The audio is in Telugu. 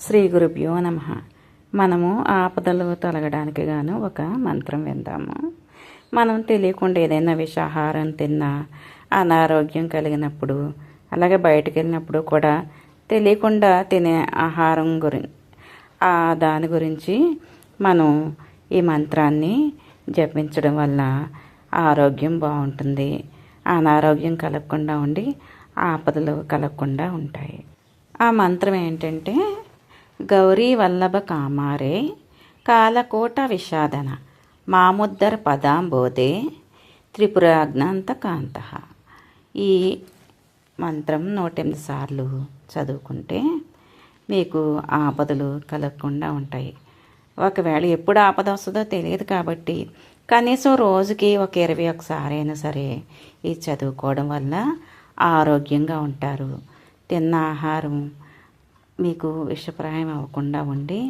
శ్రీ గురుభ్యో నమ. మనము ఆపదలు తొలగడానికి గాను ఒక మంత్రం విందాము. మనం తెలియకుండా ఏదైనా విషాహారం తిన్నా అనారోగ్యం కలిగినప్పుడు అలాగే బయటకు వెళ్ళినప్పుడు కూడా తెలియకుండా తినే ఆహారం గురించి ఆ దాని గురించి మనం ఈ మంత్రాన్ని జపించడం వల్ల ఆరోగ్యం బాగుంటుంది. అనారోగ్యం కలగకుండా ఉండి ఆపదలు కలగకుండా ఉంటాయి. ఆ మంత్రం ఏంటంటే గౌరీ వల్లభ కామారే కాలకోట విషాదన మాముద్దర్ పదాంబోధే త్రిపురాజ్ఞాంత కాంత. ఈ మంత్రం నూట ఎనిమిది సార్లు చదువుకుంటే మీకు ఆపదలు కలగకుండా ఉంటాయి. ఒకవేళ ఎప్పుడు ఆపద వస్తుందో తెలియదు కాబట్టి కనీసం రోజుకి ఒక ఇరవై ఒకసారి అయినా సరే ఇది చదువుకోవడం వల్ల ఆరోగ్యంగా ఉంటారు. తిన్న ఆహారం మీకు విషప్రాయం అవ్వకుండా ఉండి